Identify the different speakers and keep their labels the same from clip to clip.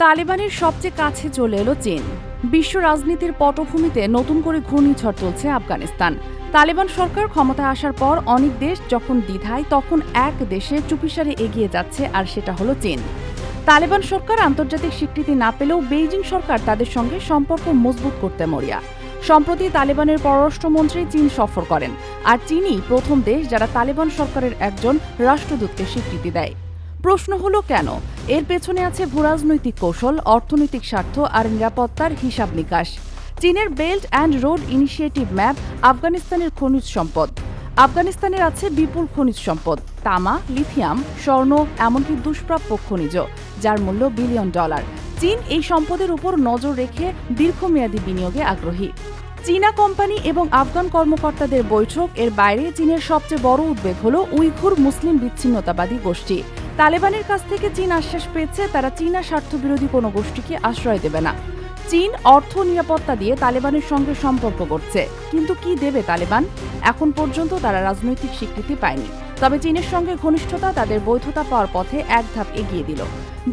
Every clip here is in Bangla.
Speaker 1: তালেবানের সবচেয়ে কাছে চলে এলো চীন। বিশ্ব রাজনীতির পটভূমিতে নতুন করে ঘূর্ণিঝড় চলছে আফগানিস্তান। তালেবান সরকার ক্ষমতায় আসার পর অনেক দেশ যখন দ্বিধায়, তখন এক দেশে চুপিসারে এগিয়ে যাচ্ছে, আর সেটা হলো চীন। তালেবান সরকার আন্তর্জাতিক স্বীকৃতি না পেলেও বেইজিং সরকার তাদের সঙ্গে সম্পর্ক মজবুত করতে মরিয়া। সম্প্রতি তালেবানের পররাষ্ট্রমন্ত্রী চীন সফর করেন, আর চীনই প্রথম দেশ যারা তালেবান সরকারের একজন রাষ্ট্রদূতকে স্বীকৃতি দেয়। প্রশ্ন হলো কেন? এর পেছনে আছে ভূরাজনৈতিক কৌশল, অর্থনৈতিক স্বার্থ আর নিরাপত্তার হিসাব নিকাশ। চীনের belt and road initiative map আফগানিস্তানের খনিজ সম্পদ। আফগানিস্তানের আছে বিপুল খনিজ সম্পদ, তামা, লিথিয়াম, স্বর্ণ, এমনকি দুষ্প্রাপ্য খনিজ, যার মূল্য বিলিয়ন ডলার। চীন এই সম্পদের উপর নজর রেখে দীর্ঘমেয়াদী বিনিয়োগে আগ্রহী। চীনা কোম্পানি এবং আফগান কর্মকর্তাদের বৈঠক এর বাইরে চীনের সবচেয়ে বড় উদ্বেগ হল উইঘুর মুসলিম বিচ্ছিন্নতাবাদী গোষ্ঠী। তালেবানের কাছ থেকে চীন আশ্বাস পেয়েছে, তারা চীনা স্বার্থবিরোধী কোনো গোষ্ঠীকে আশ্রয় দেবে না। চীন অর্থ নিরাপত্তা দিয়ে তালেবানের সঙ্গে সম্পর্ক করছে কিন্তু কি দেবে তালেবান? এখন পর্যন্ত তারা রাজনৈতিক স্বীকৃতি পায়নি। তবে চীনের সঙ্গে ঘনিষ্ঠতা তাদের বৈধতা পাওয়ার পথে এক ধাপ এগিয়ে দিল।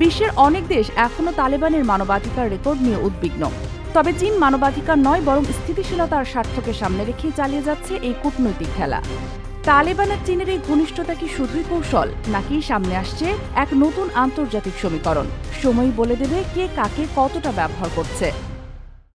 Speaker 1: বিশ্বের অনেক দেশ এখনও তালেবানের মানবাধিকার রেকর্ড নিয়ে উদ্বিগ্ন। তবে চীন মানবাধিকার নয়, বরং স্থিতিশীলতার স্বার্থকে সামনে রেখেই চালিয়ে যাচ্ছে এই কূটনৈতিক খেলা। তালেবান আর চীনের এই ঘনিষ্ঠতা কি শুধুই কৌশল, নাকি সামনে আসছে এক নতুন আন্তর্জাতিক সমীকরণ? সময় বলে দেবে কে কাকে কতটা ব্যবহার করছে।